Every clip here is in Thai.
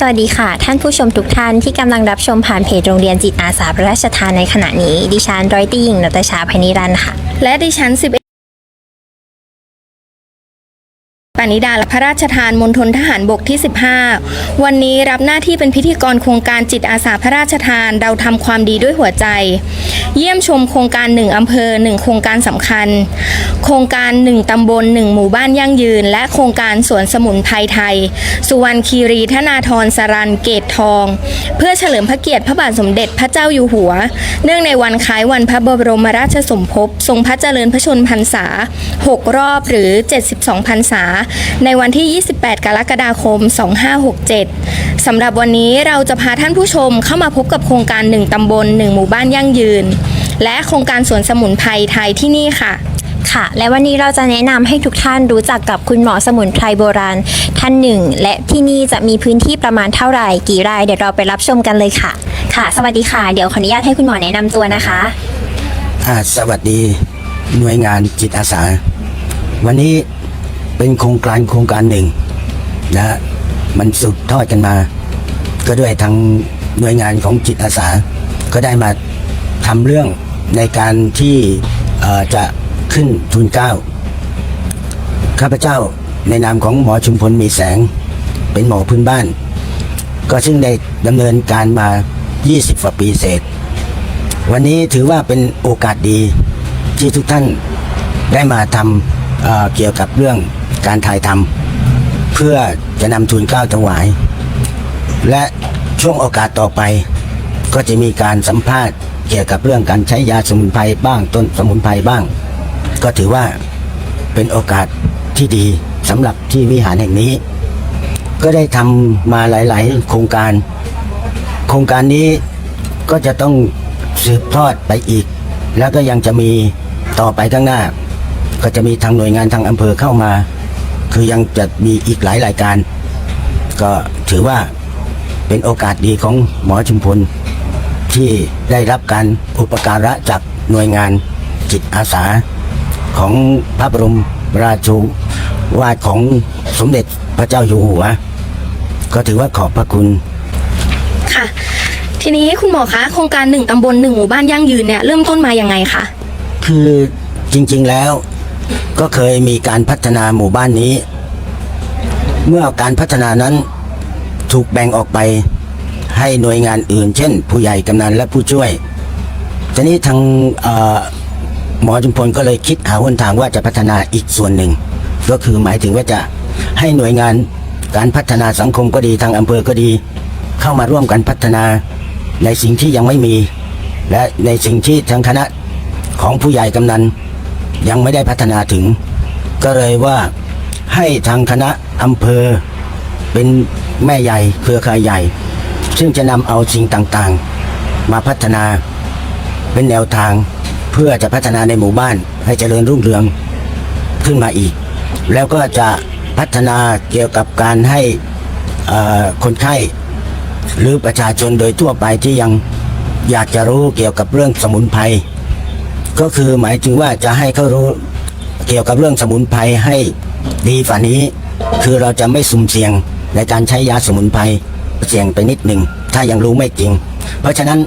สวัสดีค่ะ ท่านผู้ชมทุกท่านที่กำลังรับชมผ่านเพจโรงเรียนจิตอาสาพระราชทานในขณะนี้ ดิฉันร้อยตีหญิงนัตชาภพนิรันค่ะ และดิฉัน11 นิดาและพระราชทานมณฑลทหารบกที่ 15 วันนี้รับหน้าที่เป็นพิธีกรโครงการจิตอาสาพระราชทานเราทำความดีด้วยหัวใจ เยี่ยมชมโครงการหนึ่งอำเภอหนึ่งโครงการสำคัญ โครงการหนึ่งตำบลหนึ่งหมู่บ้านยั่งยืน และโครงการสวนสมุนไพรไทย สุวรรณคีรีธนาธรสรันเกตทอง เพื่อเฉลิมพระเกียรติพระบาทสมเด็จพระเจ้าอยู่หัว เนื่องในวันคล้ายวันพระบรมราชสมภพทรงพระเจริญพระชนมพรรษา 6 รอบหรือ 72พรรษาในวันที่ 28 กรกฎาคม 2567 สำหรับวันนี้เราจะพาท่านผู้ชมเข้ามาพบกับโครงการ 1 ตำบล 1 หมู่บ้านยั่งยืน และโครงการสวนสมุนไพรไทยที่นี่ค่ะค่ะและวันนี้เราจะแนะนำให้ทุกท่านรู้จักกับคุณหมอสมุนไพรโบราณท่านหนึ่ง และที่นี่จะมีพื้นที่ประมาณเท่าไหร่กี่ไร่เดี๋ยวเราไปรับชมกันเลยค่ะ ค่ะ สวัสดีค่ะ เดี๋ยวขออนุญาตให้คุณหมอแนะนำตัวนะคะอ่าสวัสดีหน่วยงานจิตอาสา วันนี้ เป็นโครงการโครงการหนึ่งนะมันสืบทอดกันมา ก็ด้วยทางหน่วยงานของจิตอาสา ก็ได้มาทำเรื่องในการที่จะขึ้นทุนเก้าข้าพเจ้าในนามของหมอชุมพลมีแสง เป็นหมอพื้นบ้าน ก็ซึ่งได้ดำเนินการมา 20กว่าปีเศษ วันนี้ถือว่าเป็นโอกาสดีที่ทุกท่านได้มาทำเเกี่ยวกับเรื่อง การถ่ายทำเพื่อจะนำทุนเก้าถวาย และช่วงโอกาสต่อไป ก็จะมีการสัมภาษณ์เกี่ยวกับเรื่องการใช้ยาสมุนไพรบ้างต้นสมุนไพรบ้าง ก็ถือว่าเป็นโอกาสที่ดีสำหรับที่วิหารแห่งนี้ ก็ได้ทำมาหลาย ๆ โครงการ โครงการนี้ก็จะต้องสืบทอดไปอีก แล้วก็ยังจะมีต่อไปข้างหน้า ก็จะมีทางหน่วยงานทางอำเภอเข้ามา คือยังจะมีอีกหลายรายการ ก็ถือว่าเป็นโอกาสดีของหมอชุมพล ที่ได้รับการอุปการะจากหน่วยงานจิตอาสา ของพระบรมราชูวาทของสมเด็จพระเจ้าอยู่หัว ก็ถือว่าขอบพระคุณค่ะ ทีนี้คุณหมอคะโครงการหนึ่งตำบลหนึ่งหมู่บ้านยั่งยืนเนี่ยเริ่มต้นมายังไงคะคือจริงๆแล้ว ก็เคยมีการพัฒนาหมู่บ้านนี้ เมื่อการพัฒนานั้นถูกแบ่งออกไปให้หน่วยงานอื่น เช่น ผู้ใหญ่กำนันและผู้ช่วยทีนี้ทางหมอจุมพลก็เลยคิดหาหนทางว่าจะพัฒนาอีกส่วนหนึ่ง ก็คือหมายถึงว่าจะให้หน่วยงานการพัฒนาสังคมก็ดีทางอำเภอก็ดี เข้ามาร่วมกันพัฒนาในสิ่งที่ยังไม่มี และในสิ่งที่ทางคณะของผู้ใหญ่กำนัน ยังไม่ได้พัฒนาถึง ก็เลยว่าให้ทางคณะอำเภอ เป็นแม่ใหญ่เครือข่ายใหญ่ ซึ่งจะนำเอาสิ่งต่างๆ มาพัฒนาเป็นแนวทางเพื่อจะพัฒนาในหมู่บ้าน ให้เจริญรุ่งเรืองขึ้นมาอีก แล้วก็จะพัฒนาเกี่ยวกับการให้คนไข้หรือประชาชนโดยทั่วไปที่ยังอยากจะรู้เกี่ยวกับเรื่องสมุนไพร ก็คือหมายถึงว่าจะให้เขารู้เกี่ยวกับเรื่องสมุนไพรให้ดีฝ่านี้ คือเราจะไม่สุ่มเสี่ยงในการใช้ยาสมุนไพรเสี่ยงไปนิดหนึ่งถ้ายังรู้ไม่จริง เพราะฉะนั้น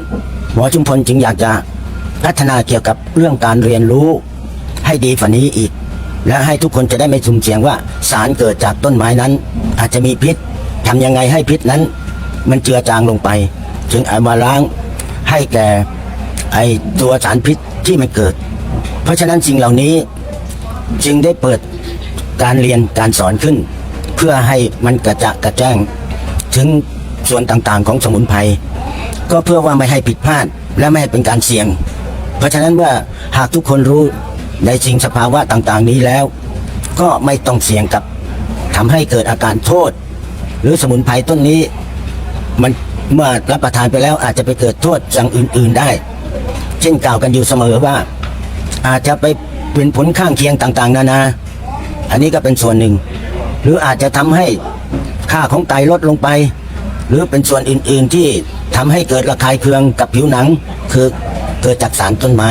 หมอชุมพลจึงอยากจะพัฒนาเกี่ยวกับเรื่องการเรียนรู้ให้ดีฝ่านี้อีก และให้ทุกคนจะได้ไม่สุ่มเสี่ยงว่าสารเกิดจากต้นไม้นั้น อาจจะมีพิษทำยังไงให้พิษนั้น มันเจือจางลงไป จึงเอามาล้างให้แก่ไอตัวสารพิษ ที่มันเกิด เพราะฉะนั้นสิ่งเหล่านี้จึงได้เปิดการเรียนการสอนขึ้น เพื่อให้มันกระจะกระแจ้ง ถึงส่วนต่างๆของสมุนไพรก็เพื่อว่าไม่ให้ผิดพลาดและไม่ให้เป็นการเสี่ยง เพราะฉะนั้นว่าหากทุกคนรู้ในสิ่งสภาวะต่างๆ นี้แล้ว ก็ไม่ต้องเสี่ยงกับทำให้เกิดอาการโทษ หรือสมุนไพรต้นนี้ มันเมื่อรับประทานไปแล้วอาจจะไปเกิดโทษอย่างอื่น ๆได้ เช่นกล่าวกันอยู่เสมอว่า อาจจะไปเป็นผลข้างเคียงต่างๆ นานา อันนี้ก็เป็นส่วนหนึ่ง หรืออาจจะทำให้ค่าของไตลดลงไป หรือเป็นส่วนอื่นๆที่ทำให้เกิดระคายเคืองกับผิวหนัง คือเกิดจากสารต้นไม้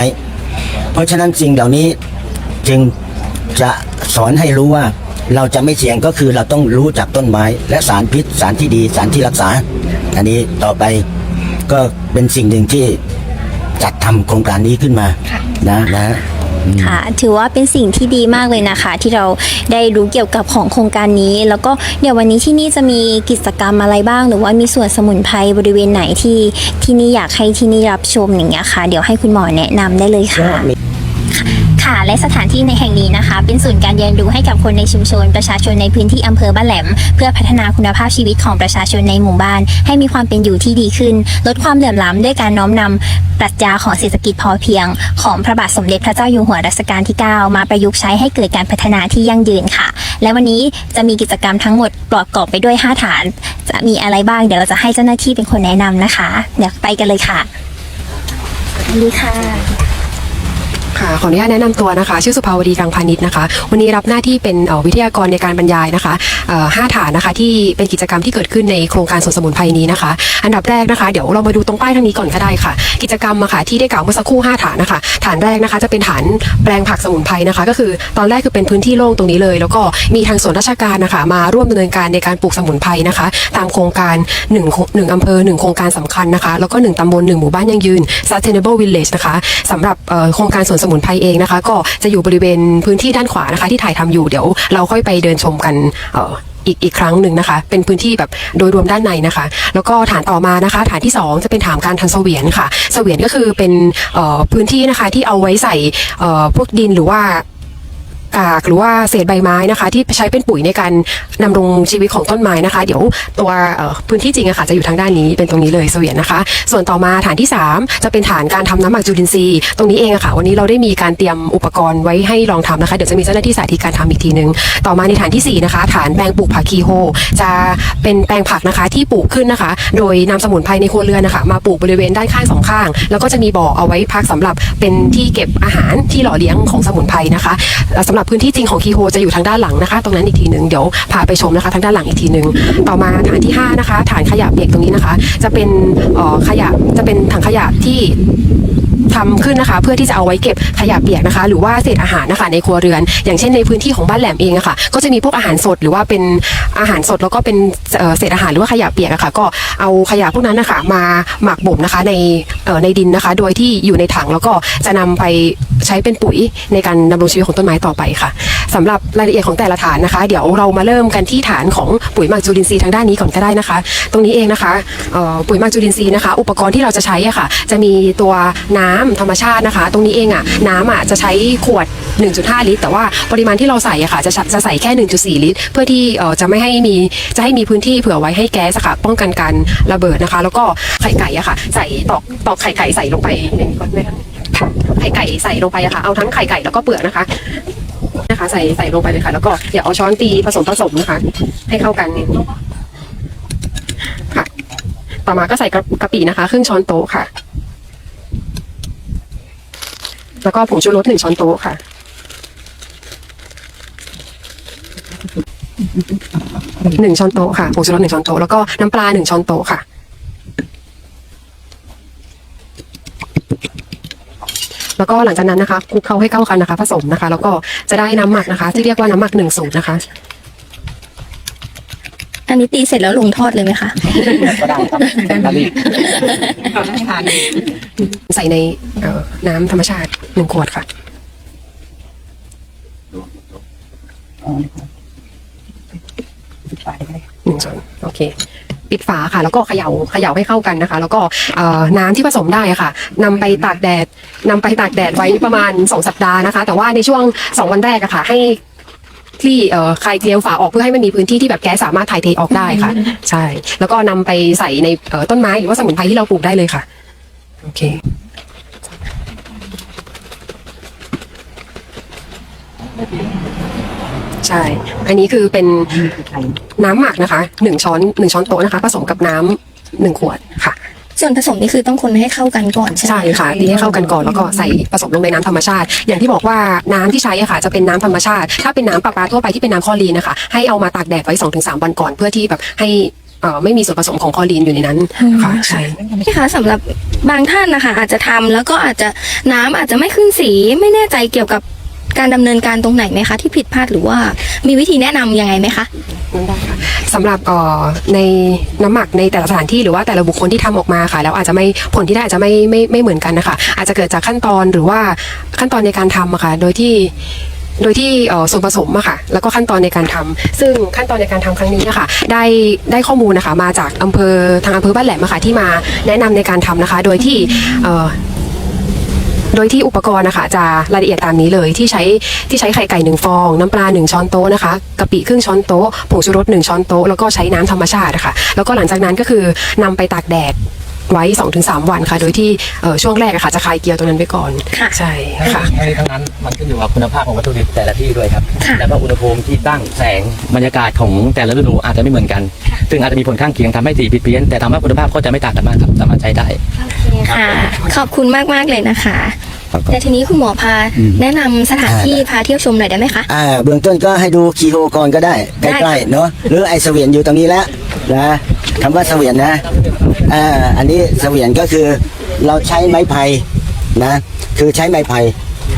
เพราะฉะนั้นสิ่งเหล่านี้จึงจะสอนให้รู้ว่าเราจะไม่เสี่ยงก็คือเราต้องรู้จักต้นไม้ และสารพิษสารที่ดีสารที่รักษา อันนี้ต่อไปก็เป็นสิ่งหนึ่งที่ จัดทำโครงการนี้ขึ้นมานะนะค่ะ ถือว่าเป็นสิ่งที่ดีมากเลยนะคะ ที่เราได้รู้เกี่ยวกับของโครงการนี้ แล้วก็เดี๋ยววันนี้ที่นี่จะมีกิจกรรมอะไรบ้าง หรือว่ามีส่วนสมุนไพรบริเวณไหนที่ที่นี่อยากให้ที่นี่รับชมอย่างเงี้ยค่ะ เดี๋ยวให้คุณหมอแนะนำได้เลยค่ะ ค่ะ และสถานที่ในแห่งนี้นะคะ เป็นศูนย์การเรียนรู้ให้กับคนในชุมชน ประชาชนในพื้นที่อำเภอบ้านแหลม เพื่อพัฒนาคุณภาพชีวิตของประชาชนในหมู่บ้าน ให้มีความเป็นอยู่ที่ดีขึ้น ลดความเหลื่อมล้ำด้วยการน้อมนำปรัชญาของเศรษฐกิจพอเพียง ของพระบาทสมเด็จพระเจ้าอยู่หัวรัชกาลที่ 9 มาประยุกต์ใช้ให้เกิดการพัฒนาที่ยั่งยืนค่ะ และวันนี้จะมีกิจกรรมทั้งหมดประกอบไปด้วย 5 ฐาน จะมีอะไรบ้างเดี๋ยวเราจะให้เจ้าหน้าที่เป็นคนแนะนำนะคะเดี๋ยวไปกันเลยค่ะสวัสดีค่ะ ค่ะขออนุญาตแนะนำตัวนะคะ ชื่อสุภาวดีกังพาณิชย์นะคะ วันนี้รับหน้าที่เป็นวิทยากรในการบรรยายนะคะห้าฐานนะคะที่เป็นกิจกรรมที่เกิดขึ้นในโครงการสวนสมุนไพรนี้นะคะ อันดับแรกนะคะ เดี๋ยวเรามาดูตรงป้ายทางนี้ก่อนก็ได้ค่ะ กิจกรรมอะค่ะที่ได้กล่าวเมื่อสักครู่ห้าฐานนะคะฐานแรกนะคะ จะเป็นฐานแปลงผักสมุนไพรนะคะ ก็คือตอนแรกคือเป็นพื้นที่โล่งตรงนี้เลย แล้วก็มีทางส่วนราชการนะคะ มาร่วมดำเนินการในการปลูกสมุนไพรนะคะ ตามโครงการหนึ่งหนึ่งอำเภอหนึ่งโครงการสำคัญนะคะ แล้วก็หนึ่งตำบลหนึ่งหมู่บ้านยั่งยืน sustainable village นะคะสำหรับโครงการสวนสมุนไพรเองนะคะ ก็จะอยู่บริเวณพื้นที่ด้านขวานะคะ ที่ถ่ายทำอยู่เดี๋ยวเราค่อยไปเดินชมกันเอออีกอีกครั้งหนึ่งนะคะ เป็นพื้นที่แบบโดยรวมด้านในนะคะ แล้วก็ฐานต่อมานะคะ ฐานที่ 2 จะเป็นฐานการทันเสวียนค่ะเสวียนก็คือเป็นพื้นที่นะคะที่เอาไว้ใส่พวกดินหรือว่า กากหรือว่าเศษใบไม้นะคะ ที่ใช้เป็นปุ๋ยในการดำรงชีวิตของต้นไม้นะคะ เดี๋ยวตัวพื้นที่จริงอะค่ะจะอยู่ทางด้านนี้เป็นตรงนี้เลยเสวียนนะคะ ส่วนต่อมาฐานที่ 3 จะเป็นฐานการทำน้ำหมักจุลินทรีย์ตรงนี้เองอะค่ะ วันนี้เราได้มีการเตรียมอุปกรณ์ไว้ให้ลองทำนะคะเดี๋ยวจะมีเจ้าหน้าที่สาธิตการทำอีกทีนึง ต่อมาในฐานที่ 4 นะคะ ฐานแปลงปลูกผักคีโฮ จะเป็นแปลงผักนะคะที่ปลูกขึ้นนะคะ โดยนำสมุนไพรในครัวเรือนนะคะมาปลูกบริเวณด้านข้างสองข้าง แล้วก็จะมีบ่อเอาไว้พักสำหรับเป็นที่เก็บอาหารที่หล่อเลี้ยงของสมุนไพรนะคะสำหรับพื้นที่จริงของคีโฮจะอยู่ทางด้านหลังนะคะ ตรงนั้นอีกทีหนึ่งเดี๋ยวพาไปชมนะคะทางด้านหลังอีกทีหนึ่งต่อมาฐานที่ห้านะคะ ฐานขยะเปียกตรงนี้นะคะ จะเป็นอ่อขยะจะเป็นถังขยะที่ทำขึ้นนะคะ เพื่อที่จะเอาไว้เก็บขยะเปียกนะคะ หรือว่าเศษอาหารนะคะในครัวเรือน อย่างเช่นในพื้นที่ของบ้านแหลมเองอะค่ะก็จะมีพวกอาหารสดหรือว่าเป็นอาหารสดแล้วก็เป็นเศษอาหารหรือว่าขยะเปียกอะค่ะก็เอาขยะพวกนั้นนะคะมาหมักบ่มนะคะในในดินนะคะ โดยที่อยู่ในถังแล้วก็จะนำไปใช้เป็นปุ๋ยในการดำรงชีวิตของต้นไม้ต่อไปค่ะสำหรับรายละเอียดของแต่ละฐานนะคะ เดี๋ยวเรามาเริ่มกันที่ฐานของปุ๋ยหมักจุลินทรีย์ทางด้านนี้ก่อนก็ได้นะคะ ตรงนี้เองนะคะปุ๋ยหมักจุลินทรีย์นะคะ อุปกรณ์ที่เราจะใช้อะค่ะ จะมีตัวน้ำธรรมชาตินะคะ ตรงนี้เองอะน้ำอะจะใช้ขวด 1.5 ลิตร แต่ว่าปริมาณที่เราใส่อะค่ะจะจะใส่แค่ 1.4 ลิตร เพื่อที่เอ่อจะไม่ให้มีจะให้มีพื้นที่เผื่อไว้ให้แก๊สอะค่ะป้องกันการระเบิดนะคะ แล้วก็ไข่ไก่อะค่ะ ใส่ตอกตอกไข่ไก่ใส่ลงไปในนี้ก่อนไหมคะไข่ไก่ใส่ลงไปอะค่ะเอาทั้งไข่ไก่แล้วก็เปลือกนะคะนะคะ ใส่ใส่ลงไปเลยค่ะ แล้วก็เดี๋ยวเอาช้อนตีผสมผสมนะคะ ให้เข้ากันค่ะ ต่อมาก็ใส่กระกะปินะคะ ครึ่งช้อนโต๊ะค่ะ แล้วก็ผงชูรสหนึ่งช้อนโต๊ะค่ะ หนึ่งช้อนโต๊ะค่ะ ผงชูรสหนึ่งช้อนโต๊ะ แล้วก็น้ำปลาหนึ่งช้อนโต๊ะค่ะ แล้วก็หลังจากนั้นนะคะคลุกเคล้าให้เข้ากันนะคะ ผสมนะคะ แล้วก็จะได้น้ำหมักนะคะ ที่เรียกว่าน้ำหมักหนึ่งสูตรนะคะ อันนี้ตีเสร็จแล้วลงทอดเลยไหมคะใส่ในเอ่อน้ำธรรมชาติหนึ่งขวดค่ะ หนึ่งช้อนโอเค ปิดฝาค่ะ แล้วก็เขย่าเขย่าให้เข้ากันนะคะ แล้วก็เอ่อน้ำที่ผสมได้อะค่ะนำไปตากแดดนำไปตากแดดไว้ประมาณสองสัปดาห์นะคะ แต่ว่าในช่วงสองวันแรกอะค่ะ ให้ ที่เอ่อคลายเกลียวฝาออกเพื่อให้มันมีพื้นที่ที่แบบแก๊สสามารถถ่ายเทออกได้ค่ะ ใช่ แล้วก็นำไปใส่ในเอ่อต้นไม้หรือว่าสมุนไพรที่เราปลูกได้เลยค่ะ โอเค ใช่ อันนี้คือเป็นน้ำหมักนะคะหนึ่งช้อนหนึ่งช้อนโต๊ะนะคะ ผสมกับน้ำหนึ่งขวดค่ะ ส่วนผสมนี่คือต้องคนให้เข้ากันก่อนใช่ไหมใช่ค่ะตีให้เข้ากันก่อนแล้วก็ใส่ผสมลงในน้ำธรรมชาติ อย่างที่บอกว่าน้ำที่ใช้อะค่ะจะเป็นน้ำธรรมชาติ ถ้าเป็นน้ำประปาทั่วไปที่เป็นน้ำคลอรีนนะคะ ให้เอามาตากแดดไว้สองถึงสามวันก่อน เพื่อที่แบบให้เอ่อไม่มีส่วนผสมของคลอรีนอยู่ในนั้นค่ะใช่พี่คะสำหรับบางท่านนะคะอาจจะทำแล้วก็อาจจะน้ำอาจจะไม่ขึ้นสีไม่แน่ใจเกี่ยวกับ การดำเนินการตรงไหนไหมคะ ที่ผิดพลาดหรือว่ามีวิธีแนะนำยังไงไหมคะ สำหรับเอ่อในน้ำหมักในแต่ละสถานที่หรือว่าแต่ละบุคคลที่ทำออกมาค่ะแล้วอาจจะไม่ผลที่ได้อาจจะไม่ไม่ไม่เหมือนกันนะคะ อาจจะเกิดจากขั้นตอนหรือว่าขั้นตอนในการทำอะค่ะโดยที่โดยที่เอ่อส่วนผสมอะค่ะแล้วก็ขั้นตอนในการทำซึ่งขั้นตอนในการทำครั้งนี้นะคะได้ได้ข้อมูลนะคะมาจากอำเภอทางอำเภอบ้านแหลมอะค่ะที่มาแนะนำในการทำนะคะ โดยที่เอ่อ โดยที่อุปกรณ์นะคะจะรายละเอียดตามนี้เลยที่ใช้ที่ใช้ไข่ไก่หนึ่งฟอง น้ำปลาหนึ่งช้อนโต๊ะนะคะกะปิครึ่งช้อนโต๊ะผงชูรสหนึ่งช้อนโต๊ะแล้วก็ใช้น้ำธรรมชาตินะคะแล้วก็หลังจากนั้นก็คือนำไปตากแดด ไว้ 2-3 วันค่ะ โดยที่เอ่อช่วงแรกอะค่ะจะคลายเกลียวตรงนั้นไปก่อนค่ะ ใช่ค่ะ ทั้งนี้ทั้งนั้นมันขึ้นอยู่กับคุณภาพของวัตถุดิบแต่ละที่ด้วยครับ ค่ะ แล้วก็อุณหภูมิที่ตั้งแสงบรรยากาศของแต่ละฤดูอาจจะไม่เหมือนกัน ซึ่งอาจจะมีผลข้างเคียงทำให้สีผิดเพี้ยนแต่ทำให้คุณภาพก็จะไม่ต่างกันมากครับสามารถใช้ได้ ค่ะ ขอบคุณมากๆเลยนะคะแต่ทีนี้คุณหมอพาแนะนำสถานที่พาเที่ยวชมหน่อยได้ไหมคะ อ่าเบื้องต้นก็ให้ดูคีโฮก่อนก็ได้ ใกได้ล้ๆเนาะหรือไอเสวียนอยู่ตรงนี้แล้วนะคำว่าเสวียนนะ อ่าอันนี้เสวียนก็คือเราใช้ไม้ไผ่นะ คือใช้ไม้ไผ่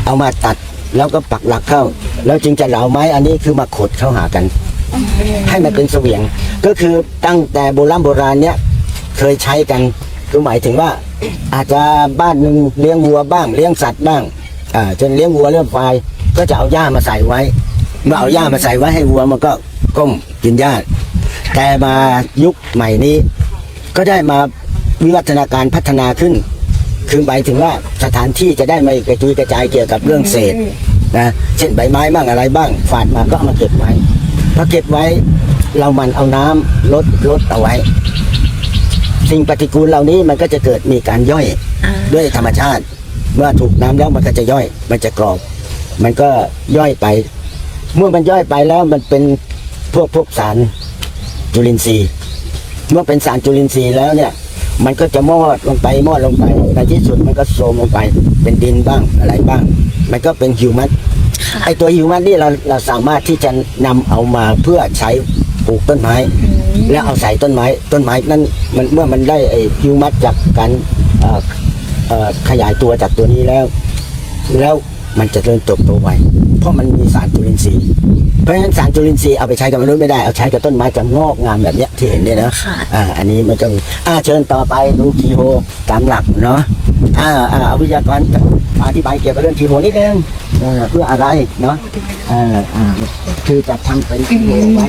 เอามาตัดแล้วก็ปักหลักเข้า แล้วจึงจะเหลาไม้อันนี้คือมาขดเข้าหากัน ให้มันเป็นเสวียงก็คือตั้งแต่โบราณโบราณเนี้ยเคยใช้กันคือหมายถึงว่า อาจจะบ้านหนึ่งเลี้ยงวัวบ้างเลี้ยงสัตว์บ้างอ่าจนเลี้ยงวัวเลี้ยงควายก็จะเอาหญ้ามาใส่ไว้ เมื่อเอาหญ้ามาใส่ไว้ให้วัวมันก็ก้มกินหญ้าแต่มายุคใหม่นี้ ก็ได้มาวิวัฒนาการพัฒนาขึ้น คือหมายถึงว่าสถานที่จะได้ไม่กระจุยกระจายเกี่ยวกับเรื่องเศษนะเช่นใบไม้บ้างอะไรบ้างฝาดมาก็เอามาเก็บไว้พอเก็บไว้เรามันเอาน้ำลดลดเอาไว้ สิ่งปฏิกูลเหล่านี้มันก็จะเกิดมีการย่อยด้วยธรรมชาติ เมื่อถูกน้ำแล้วมันก็จะย่อย มันจะกรอบ มันก็ย่อยไป เมื่อมันย่อยไปแล้วมันเป็นพวกพวกสารจุลินทรีย์ เมื่อเป็นสารจุลินทรีย์แล้วเนี่ย มันก็จะมอดลงไปมอดลงไปในที่สุดมันก็โทรมลงไป เป็นดินบ้างอะไรบ้าง มันก็เป็นฮิวมัสไอตัวฮิวมัสนี่เราเราสามารถที่จะนำเอามาเพื่อใช้ปลูกต้นไม้ แล้วเอาใส่ต้นไม้ต้นไม้นั้นมันเมื่อมันได้ไอฮิวมัสจากการเอ่อเอ่อขยายตัวจากตัวนี้แล้ว แล้วมันจะเริ่มเติบโตไวเพราะมันมีสารจุลินทรีย์ เพราะฉะนั้นสารจุลินทรีย์เอาไปใช้กับมนุษย์ไม่ได้เอาใช้กับต้นไม้จะงอกงามแบบเนี้ยที่เห็นเนี่ยนะค่ะอ่าอันนี้มันจะมีอ่าเชิญต่อไปดูคีโฮตามหลักเนาะอ่าอ่าเอาวิทยากรอธิบายเกี่ยวกับเรื่องคีโฮนิดนึงเออเพื่ออะไรเนาะอ่าอ่าคือจะทำเป็นคีโฮไว้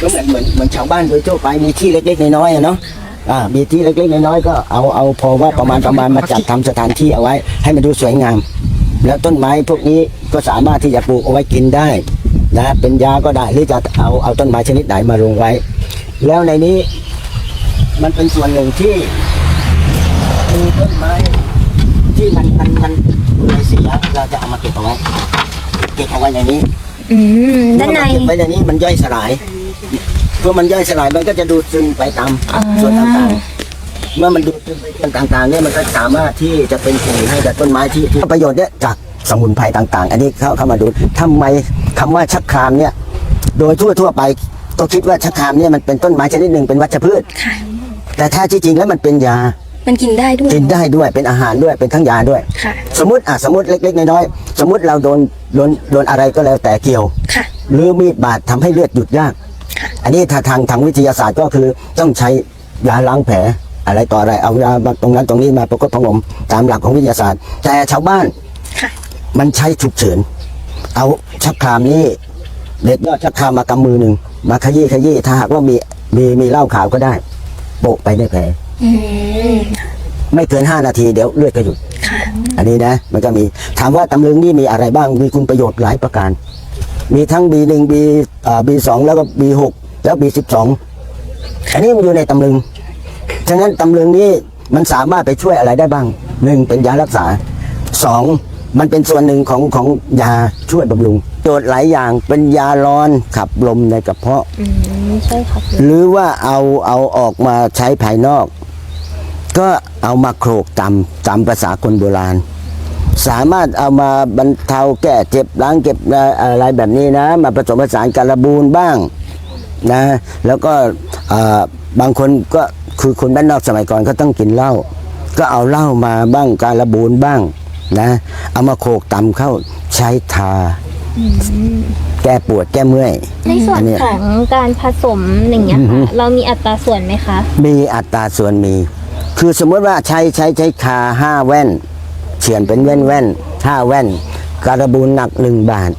ก็เหมือนเหมือนเหมือนชาวบ้านโดยทั่วไปมีที่เล็กๆน้อยๆอะเนาะอ่ามีที่เล็กๆน้อยๆก็เอาเอาพอว่าประมาณประมาณมาจัดทำสถานที่เอาไว้ ให้มันดูสวยงาม แล้วต้นไม้พวกนี้ก็สามารถที่จะปลูกเอาไว้กินได้ นะเป็นยาก็ได้หรือจะเอาเอาต้นไม้ชนิดไหนมาลงไว้ แล้วในนี้มันเป็นส่วนหนึ่งที่มีต้นไม้ที่มันมันมันเลยเสียเราจะเอามาเก็บเอาไว้เก็บเอาไว้ในนี้อืมด้านในเมื่อเก็บไว้ในนี้มันย่อยสลายเมื่อมันย่อยสลายมันก็จะดูดซึมไปตามอ๋อส่วนต่างๆเมื่อมันดูดซึมไปส่วนต่างๆเนี่ยมันก็สามารถที่จะเป็นปุ๋ยให้กับต้นไม้ที่ที่ประโยชน์เนี่ยจากสมุนไพรต่าง ๆ อันนี้เข้าเข้ามาดูทำไม คำว่าชักครามเนี่ย โดยทั่วทั่วๆไปก็คิดว่าชักครามเนี่ยมันเป็นต้นไม้ชนิดหนึ่งเป็นวัชพืช ค่ะ แต่แท้ที่จริงแล้วมันเป็นยา มันกินได้ด้วย กินได้ด้วยเป็นอาหารด้วยเป็นทั้งยาด้วย ค่ะ สมมติอะสมมติเล็ก ๆ น้อยๆสมมติเราโดนโดนโดนอะไรก็แล้วแต่เกี่ยว ค่ะ หรือมีดบาดทำให้เลือดหยุดยาก อันนี้ถ้าทางทางวิทยาศาสตร์ก็คือต้องใช้ยาล้างแผลอะไรต่ออะไรเอายามาตรงนั้นตรงนี้มาประกบประหงมตามหลักของวิทยาศาสตร์ แต่ชาวบ้านค่ะมันใช้ฉุกเฉิน เอาชักครามนี้เด็ดยอดชักครามมากำมือหนึ่งมาขยี้ขยี้ถ้าหากว่ามีมีมีเหล้าขาวก็ได้โปะไปในแผลอืมไม่เกินห้านาทีเดี๋ยวเลือดก็หยุดค่ะอันนี้นะ มันก็มีถามว่าตำลึงนี่มีอะไรบ้างมีคุณประโยชน์หลายประการ มีทั้ง B1 B อ่า B2 แล้วก็ B6 แล้ว B12 อันนี้มันอยู่ในตำลึงฉะนั้นตำลึงนี้มันสามารถไปช่วยอะไรได้บ้างหนึ่งเป็นยารักษาสอง มันเป็นส่วนหนึ่งของของยาช่วยบำรุง โจทย์หลายอย่างเป็นยาร้อนขับลมในกระเพาะ อืมใช่ครับหรือว่าเอาเอาออกมาใช้ภายนอก ก็เอามาโขลกตำตามภาษาคนโบราณ สามารถเอามาบรรเทาแก้เจ็บล้างเก็บอะไรแบบนี้นะ มาผสมผสานการระบูนบ้างนะ แล้วก็เอ่อบางคนก็คือคนบ้านนอกสมัยก่อนเขาต้องกินเหล้าก็เอาเหล้ามาบ้างการระบูนบ้าง นะเอามาโขกตำเข้าใช้ทา แก้ปวดแก้เมื่อย ในส่วอันนเนี้ย ของการผสมอย่างเงี้ยค่ะเรามีอัตราส่วนไหมคะมีอัตราส่วนมี คือสมมติว่าใช้ใช้ใช้คาห้าแว่น เฉือนเป็นแว่นแว่นห้าแว่น การบูนหนักหนึ่งบาท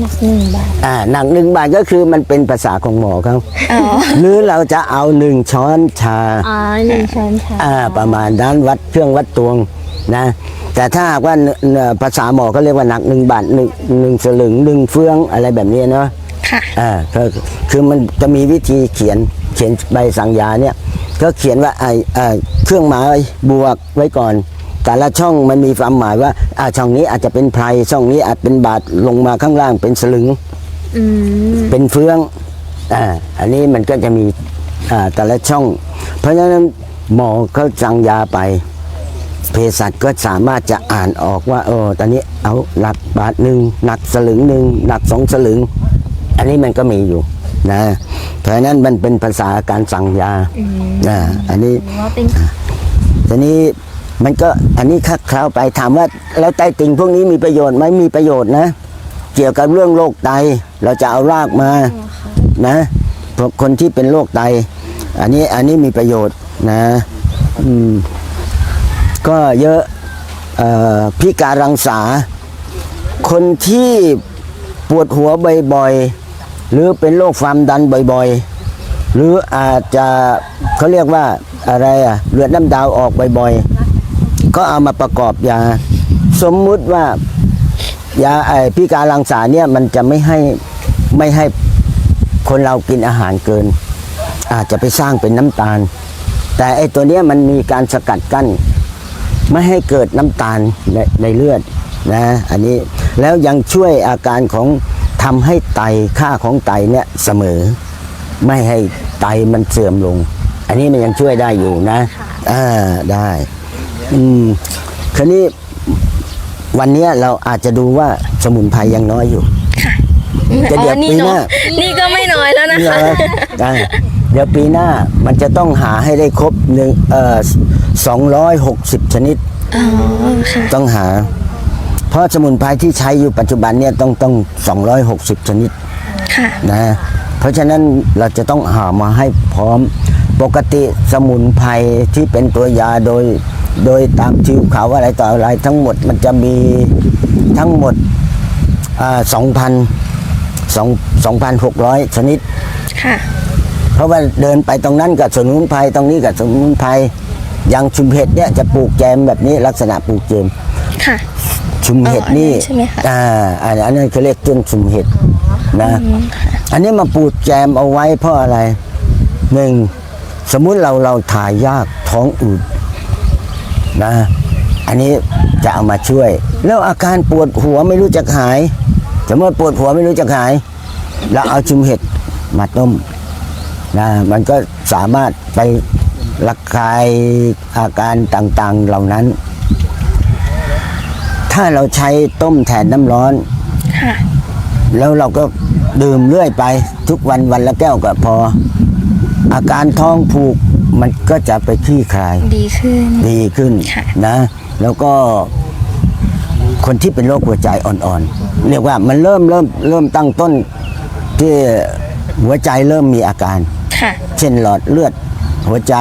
หนักหนึ่งบาทอ่าหนักหนึ่งบาทก็คือมันเป็นภาษาของหมอเขาอ๋อหรือเราจะเอาหนึ่งช้อนชาอ๋อหนึ่งช้อนชาอ่าประมาณด้านวัดเครื่องวัดตวง นะแต่ถ้าหากว่าเนเอ่อภาษาหมอเขาเรียกว่าหนักหนึ่งบาทหนึ่งหนึ่งสลึงหนึ่งเฟืองอะไรแบบนี้เนาะค่ะอ่าก็คือมันจะมีวิธีเขียนเขียนใบสั่งยาเนี่ยก็เขียนว่าไอเอ่อเครื่องหมายบวกไว้ก่อน แต่ละช่องมันมีความหมายว่าอ่าช่องนี้อาจจะเป็นไพรช่องนี้อาจเป็นบาทลงมาข้างล่างเป็นสลึงอืมเป็นเฟืองอ่าอันนี้มันก็จะมีอ่าแต่ละช่อง เพราะฉะนั้นหมอเขาสั่งยาไป เภสัชก็สามารถจะอ่านออกว่าเออตอนนี้เอาหนักบาทหนึ่งหนักสลึงหนึ่งหนักสองสลึง อันนี้มันก็มีอยู่นะเพราะฉะนั้นมันเป็นภาษาการสั่งยาอ่าอันนี้ว่าเป็นทีนี้มันก็อันนี้คัดคราวไปถามว่าแล้วไตติ่งพวกนี้มีประโยชน์ไหมมีประโยชน์นะ เกี่ยวกับเรื่องโรคไต เราจะเอารากมานะพวกคนที่เป็นโรคไต อันนี้อันนี้มีประโยชน์นะ อืม ก็เยอะออพิการรังษาคนที่ปวดหัวบ่อยๆ หรือเป็นโรคความดันบ่อยๆ หรืออาจจะเขาเรียกว่าอะไรอะเลือดน้ำดาวออกบ่อยๆ ก็เอามาประกอบยา สมมุติว่ายาไอพิการรังสาเนี่ยมันจะไม่ให้ไม่ให้คนเรากินอาหารเกิน อาจจะไปสร้างเป็นน้ำตาล แต่ไอตัวเนี้ยมันมีการสกัดกั้น ไม่ให้เกิดน้ำตาลในในเลือดนะอันนี้แล้วยังช่วยอาการของทำให้ไตค่าของไตเนี่ยเสมอ ไม่ให้ไตมันเสื่อมลง อันนี้มันยังช่วยได้อยู่นะอ่าได้ อืมคราวนี้วันเนี้ยเราอาจจะดูว่าสมุนไพรยังน้อยอยู่แต่เดี๋ยวอ๋อนี่ปีหน้าเนาะนี่ก็ไม่น้อยแล้วนะเหรคะอได้เดี๋ยวปีหน้ามันจะต้องหาให้ได้ครบหนึ่งเอ่อ สองร้อยหกสิบชนิด อ๋อค่ะ ต้องหา เพราะสมุนไพรที่ใช้อยู่ปัจจุบันเนี่ยต้องต้องสองร้อยหกสิบชนิดค่ะ นะ เพราะฉะนั้นเราจะต้องหามาให้พร้อมปกติสมุนไพรที่เป็นตัวยาโดย โดยตามชื่อเขาอะไรต่ออะไรทั้งหมดมันจะมีทั้งหมดสองพันสองสองพันหกร้อยชนิด ค่ะ เพราะว่าเดินไปตรงนั้นกับสมุนไพรตรงนี้กับสมุนไพร อย่างชุมเห็ดเนี่ยจะปลูกแจมแบบนี้ลักษณะปลูกแจมค่ะ ชุมเห็ดนี่อ๋ออันนั้นใช่ไหมคะอ่าอันอันนั้นเขาเรียกต้นชุมเห็ดนะอันนี้มาปลูกแจมเอาไว้เพราะอะไรหนึ่งสมมุติเราเราถ่ายยากท้องอืดนะ อันนี้จะเอามาช่วย แล้วอาการปวดหัวไม่รู้จักหาย สมมติปวดหัวไม่รู้จักหายเราเอาชุมเห็ดมาต้มนะมันก็สามารถไป ระคายอาการต่างๆเหล่านั้น ถ้าเราใช้ต้มแทนน้ำร้อนค่ะแล้วเราก็ดื่มเรื่อยไป ทุกวันวันละแก้วก็พอ อาการท้องผูกมันก็จะไปคลี่คลาย ดีขึ้น ดีขึ้นค่ะนะ แล้วก็คนที่เป็นโรคหัวใจอ่อนๆ เรียกว่ามันเริ่มเริ่มเริ่มตั้งต้นที่หัวใจเริ่มมีอาการค่ะเช่นหลอดเลือด หัวใจ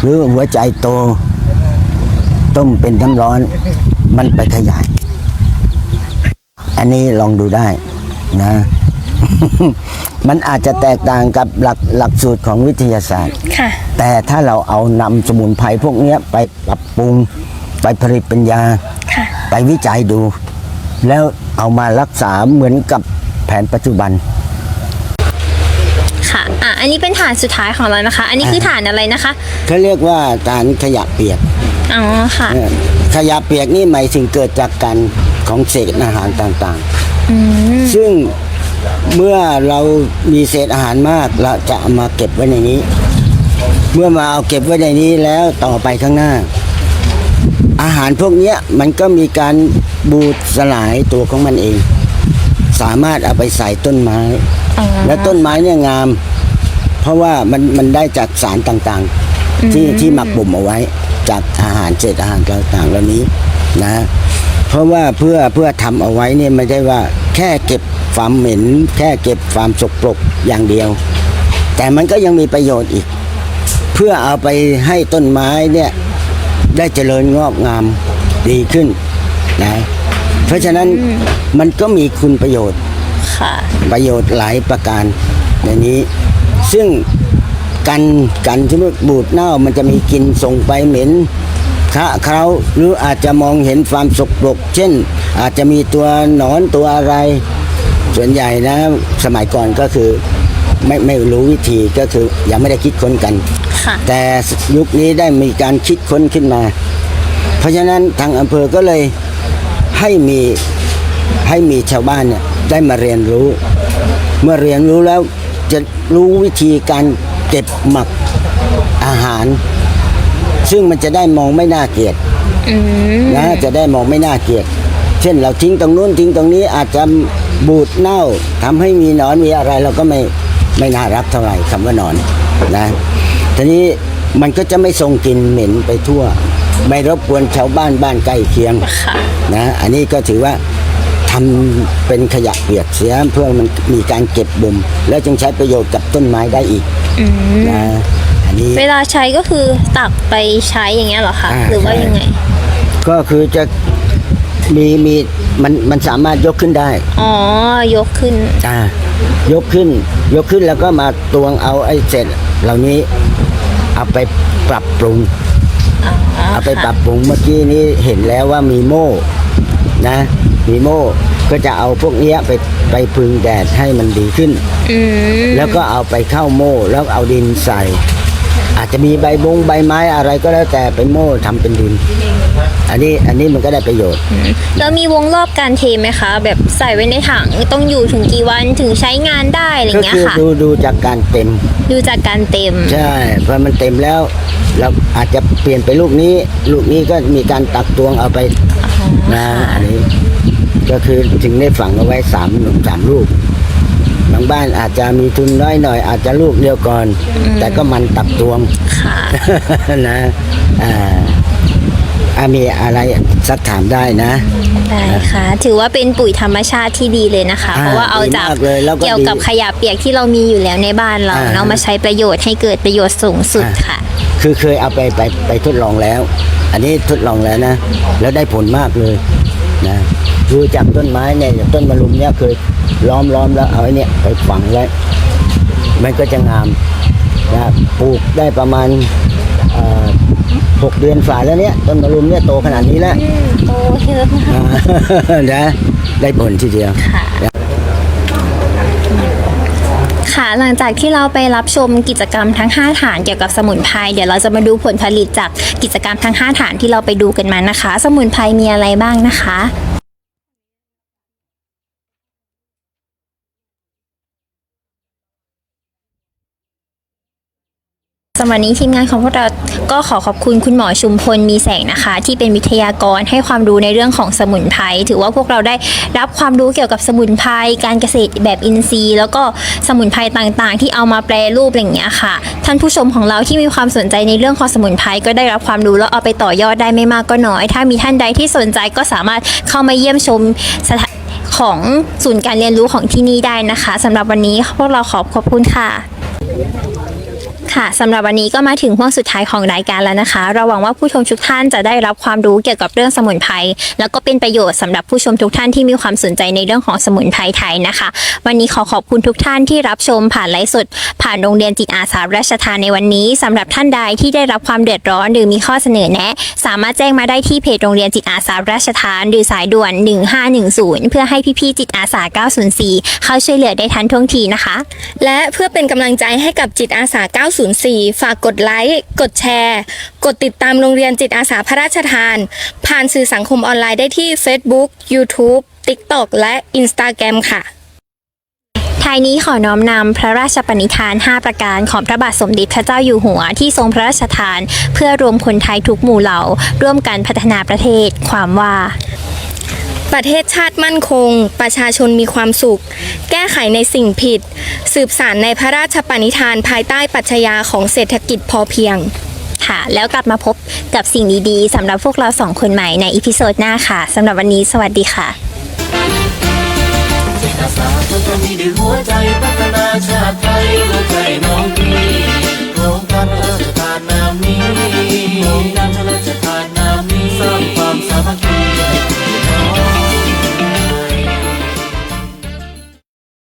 หรือหัวใจโต ต้มเป็นน้ำร้อน มันไปขยาย อันนี้ลองดูได้นะ มันอาจจะแตกต่างกับหลักหลักสูตรของวิทยาศาสตร์ ค่ะ แต่ถ้าเราเอานำสมุนไพรพวกเนี้ยไปปรับปรุง ไปผลิตเป็นยาค่ะ ไปวิจัยดู แล้วเอามารักษาเหมือนกับแผนปัจจุบันค่ะ อะอันนี้เป็นฐานสุดท้ายของเรานะคะ อันนี้คือฐานอะไรนะคะเขาเรียกว่าการขยะเปียกอ๋อค่ะเออขยะเปียกนี่หมายถึงเกิดจากการของเศษอาหารต่างๆ ซึ่งเมื่อเรามีเศษอาหารมากเราจะเอามาเก็บไว้ในนี้ เมื่อมาเอาเก็บไว้ในนี้แล้วต่อไปข้างหน้า อาหารพวกเนี้ยมันก็มีการบูดสลายตัวของมันเอง สามารถเอาไปใส่ต้นไม้ และต้นไม้เนี่ยงาม เพราะว่ามันมันได้จากสารต่างๆ ที่ที่หมักบ่มเอาไว้จากอาหารเศษอาหารต่างๆเหล่านี้นะ เพราะว่าเพื่อเพื่อทำเอาไว้เนี่ยไม่ได้ว่าแค่เก็บความเหม็น แค่เก็บความสกปรกอย่างเดียว แต่มันก็ยังมีประโยชน์อีก เพื่อเอาไปให้ต้นไม้เนี่ยได้เจริญงอกงามดีขึ้นนะเพราะฉะนั้นมันก็มีคุณประโยชน์ค่ะประโยชน์หลายประการในนี้ ซึ่งกันกันที่มันบูดเน่ามันจะมีกลิ่นส่งไปเหม็นคะเคราหรืออาจจะมองเห็นความสกปรกเช่น อาจจะมีตัวหนอนตัวอะไร ส่วนใหญ่นะ สมัยก่อนก็คือไม่ไม่รู้วิธีก็คือยังไม่ได้คิดค้นกันค่ะแต่ยุคนี้ได้มีการคิดค้นขึ้นมา เพราะฉะนั้นทางอำเภอก็เลยให้มีให้มีชาวบ้านเนี่ยได้มาเรียนรู้ เมื่อเรียนรู้แล้ว จะรู้วิธีการเก็บหมักอาหาร ซึ่งมันจะได้มองไม่น่าเกลียดนะจะได้มองไม่น่าเกลียด เช่นเราทิ้งตรงนู้นทิ้งตรงนี้อาจจะบูดเน่าทำให้มีหนอนมีอะไร เราก็ไม่ไม่น่ารับเท่าไหร่คำว่าหนอนนะทีนี้มันก็จะไม่ส่งกลิ่นเหม็นไปทั่ว ไม่รบกวนชาวบ้านบ้านใกล้เคียงนะอันนี้ก็ถือว่า ทำเป็นขยะเปียกเสียเพื่อมันมีการเก็บบ่มแล้วจึงใช้ประโยชน์กับต้นไม้ได้อีกนะอันนี้เวลาใช้ก็คือตักไปใช้อย่างเงี้ยเหรอคะอ่าหรือว่าใช่ยังไง ก็คือจะมีมีมันมันสามารถยกขึ้นได้ อ๋อ ยกขึ้นอ่ายกขึ้น ยกขึ้นแล้วก็มาตวงเอาไอ้เศษเหล่านี้เอาไปปรับปรุง เอาไปปรับปรุงเมื่อกี้นี้เห็นแล้วว่ามีโม่นะ มีโม่ก็จะเอาพวกเนี้ยไปไปพึงแดดให้มันดีขึ้น อืมแล้วก็เอาไปเข้าโม่แล้วเอาดินใส่ อาจจะมีใบบงใบไม้อะไรก็แล้วแต่เป็นโม่ทำเป็นดิน อันนี้อันนี้มันก็ได้ประโยชน์ แล้วมีวงรอบการเทไหมคะ แบบใส่ไว้ในถังต้องอยู่ถึงกี่วันถึงใช้งานได้อะไรก็เงี้ยคือค่ะ ดูดูจากการเต็ม ดูจากการเต็ม ใช่พอมันเต็มแล้ว เราอาจจะเปลี่ยนไปลูกนี้ ลูกนี้ก็มีการตักตวงเอาไปนะอันนี้ ก็คือถึงได้ฝังเอาไว้สามสามลูกบางบ้านอาจจะมีทุนน้อยหน่อย อาจจะลูกเดียวก่อน แต่ก็มันตักตวงค่ะนะอ่าอ่ามีอะไรสักถามได้นะได้ค่ะ ถือว่าเป็นปุ๋ยธรรมชาติที่ดีเลยนะคะอ่าเพราะว่าเอาจากดีมากเลยแล้วก็เกี่ยวกับดีขยะเปียกที่เรามีอยู่แล้วในบ้านเราอ่าเนาะมาใช้ประโยชน์ให้เกิดประโยชน์สูงสุดค่ะ คือเคยเอาไปไปไปทดลองแล้ว อันนี้ทดลองแล้วนะ แล้วได้ผลมากเลย นะดูจากต้นไม้เนี่ยอย่างต้นมะรุมเนี่ยเคยล้อมล้อมแล้วเอาไอ้เนี่ยไปฝังไว้มันก็จะงามนะปลูกได้ประมาณเอ่อหกเดือนฝ่าแล้วเนี่ยต้นมะรุมเนี่ยโตขนาดนี้แล้วโตเยอะมากนะได้ผลทีเดียว ค่ะ หลังจากที่เราไปรับชมกิจกรรมทั้ง 5 ฐานเกี่ยวกับสมุนไพรเดี๋ยวเราจะมาดูผลผลิตจากกิจกรรมทั้ง 5 ฐานที่เราไปดูกันมานะคะ สมุนไพรมีอะไรบ้างนะคะ สำหรับวันนี้ทีมงานของพวกเราก็ขอขอบคุณคุณหมอชุมพลมีแสงนะคะ ที่เป็นวิทยากรให้ความรู้ในเรื่องของสมุนไพรถือว่าพวกเราได้รับความรู้เกี่ยวกับสมุนไพรการเกษตรแบบอินทรีย์ แล้วก็สมุนไพรต่างๆ ที่เอามาแปรรูปอะไรอย่างเงี้ยค่ะ ท่านผู้ชมของเราที่มีความสนใจในเรื่องของสมุนไพรก็ได้รับความรู้แล้วเอาไปต่อยอดได้ไม่มากก็น้อย ถ้ามีท่านใดที่สนใจก็สามารถเข้ามาเยี่ยมชมสถานของศูนย์การเรียนรู้ของที่นี่ได้นะคะสำหรับวันนี้พวกเราขอบขอบคุณค่ะ ค่ะสำหรับวันนี้ก็มาถึงห่วงสุดท้ายของรายการแล้วนะคะ เราหวังว่าผู้ชมทุกท่านจะได้รับความรู้เกี่ยวกับเรื่องสมุนไพรแล้วก็เป็นประโยชน์สำหรับผู้ชมทุกท่านที่มีความสนใจในเรื่องของสมุนไพรไทยนะคะ วันนี้ขอขอบคุณทุกท่านที่รับชมผ่านไลฟ์สดผ่านโรงเรียนจิตอาสาราชทานในวันนี้สำหรับท่านใดที่ได้รับความเดือดร้อนหรือมีข้อเสนอแนะ สามารถแจ้งมาได้ที่เพจโรงเรียนจิตอาสาราชทาน หรือสายด่วน 1510 เพื่อให้พี่ๆจิตอาสา 904 เข้าช่วยเหลือได้ทันท่วงทีนะคะ และเพื่อเป็นกำลังใจให้กับจิตอาสา904 ฝากกดไลค์ กดแชร์ กดติดตามโรงเรียนจิตอาสาพระราชทาน ผ่านสื่อสังคมออนไลน์ได้ที่ Facebook YouTube TikTok และ Instagram ค่ะ ท้ายนี้ขอน้อมนำพระราชปณิธาน 5 ประการของพระบาทสมเด็จพระเจ้าอยู่หัวที่ทรงพระราชทาน เพื่อรวมคนไทยทุกหมู่เหล่า ร่วมกันพัฒนาประเทศ ความว่า ประเทศชาติมั่นคง ประชาชนมีความสุข แก้ไขในสิ่งผิด สืบสารในพระราชปณิธานภายใต้ปรัชญาของเศรษฐกิจพอเพียงค่ะค่ะแล้วกลับมาพบกับสิ่งดีๆสำหรับพวกเราสองคนใหม่ในอีพิโซดหน้าค่ะสำหรับวันนี้สวัสดีค่ะจิต อาสาทุกมีดีหัวใจพัฒนาชาติไทยรู้ใจน้องพี่โครงการพระราชทานนามนี้โครงการพระราชทานนามนี้สร้างความสามัคคี